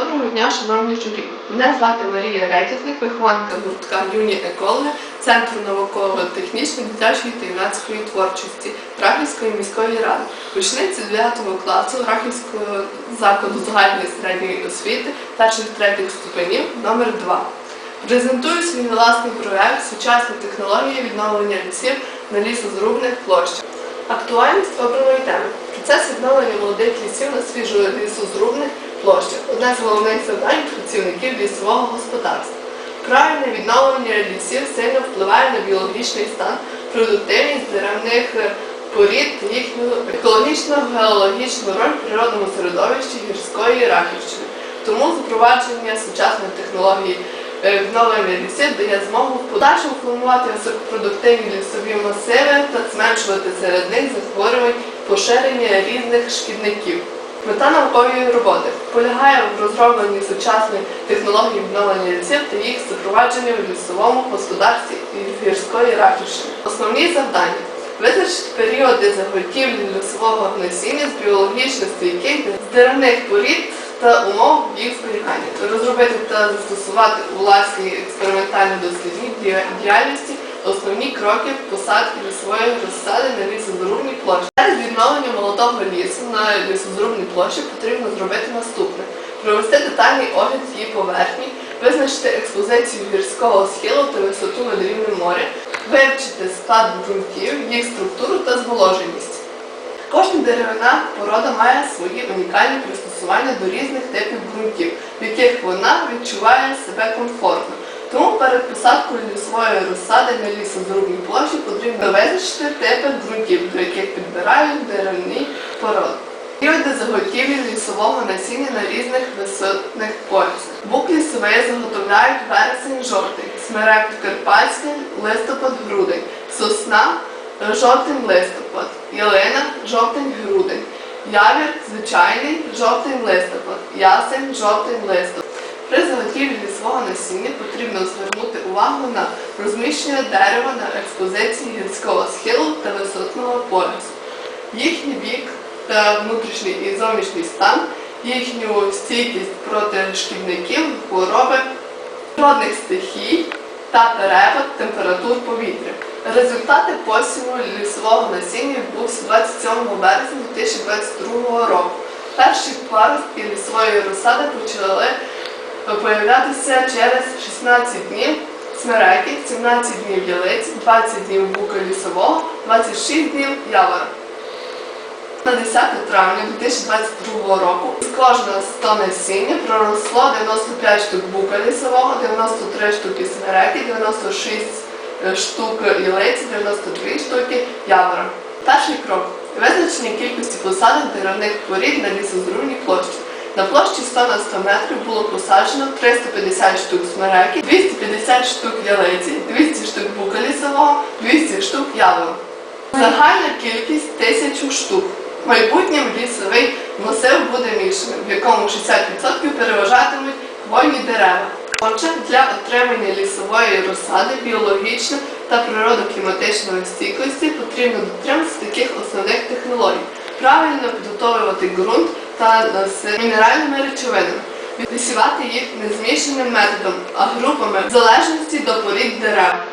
дня, шановні журі. Мене звати Марія Редісник, вихованка гуртка Юні екологи Центру науково-технічної дитячої та юнацької творчості Рахівської міської ради, учениці 9 класу Рахівського закладу загальної середньої освіти перших третіх ступенів номер 2 Презентую свій власний проект Сучасні технології відновлення лісів на лісозрубних площах. Актуальність обраної теми процес відновлення молодих лісів на свіжо лісозрубних площах одне з головних завдань працівників лісового господарства. Правильне відновлення лісів сильно впливає на біологічний стан, продуктивність деревних порід їхню екологічно-геологічну роль в природному середовищі гірської Рахівщини. Тому запровадження сучасних технологій е, відновлення лісів дає змогу в подальшому формувати високопродуктивні лісові масиви та зменшувати серед них захворювань поширення різних шкідників. Мета наукової роботи полягає в розробленні сучасних технологій відновлення лісів та їх запровадженні в лісовому господарстві і гірської Рахівщини. Основні завдання визначити періоди заготівлі лісового насіння з біологічно стійких з деревних порід та умов їх зберігання, розробити та застосувати у власній експериментально-дослідній діяльності основні кроки посадки лісової розсади на лісозрубній Перед молодого лісу на лісозрубній площі потрібно зробити наступне: провести детальний огляд її поверхні, визначити експозицію гірського схилу та висоту над рівнем моря, вивчити склад ґрунтів, їх структуру та зволоженість. Кожна деревина порода має свої унікальні пристосування до різних типів ґрунтів, в яких вона відчуває себе комфортно. Тому перед посадкою лісової розсади на лісозрубній площі потрібно визначити типи ґрунтів, до яких підбирають деревні породи. Періоди заготівлі лісового насіння на різних висотних поясах. Бук лісовий заготовляють вересень-жовтий, смерек карпатський, листопад-грудень, сосна жовтень-листопад, ялина жовтень-грудень, явір звичайний жовтень-листопад, ясень жовтень-листопад. При заготівлі лісового насіння потрібно звернути увагу на розміщення дерева на експозиції гірського схилу та висотного поясу, їхній вік та внутрішній і зовнішній стан, їхню стійкість проти шкідників, хвороби, природних стихій та перепад температур повітря. Результати посіву лісового насіння відбувся 27 березня 2022 року. Перші паростки лісової розсади почали появлятися через 16 днів смереки, 17 днів ялиць, 20 днів бука лісового, 26 днів явора. На 10 травня 2022 року з кожного 100 насіння проросло 95 штук бука лісового, 93 штуки смереки, 96 штук ялиць, 92 штуки явора. Перший крок визначення кількості посадок деревних порід на лісозрубній площі. На площі 100 на 100 метрів було посаджено 350 штук смереки, 250 штук ялиці, 200 штук бука лісового, 200 штук явору. Загальна кількість 1000 штук. Майбутнім лісовий масив буде мішаним, в якому 60% переважатимуть хвойні дерева. Отже, для отримання лісової розсади біологічної та природокліматичної стійкості потрібно дотримуватися таких основних технологій. Правильно підготовлювати ґрунт та з мінеральними речовинами, висівати їх не змішаним методом, а групами в залежності до порід дерев.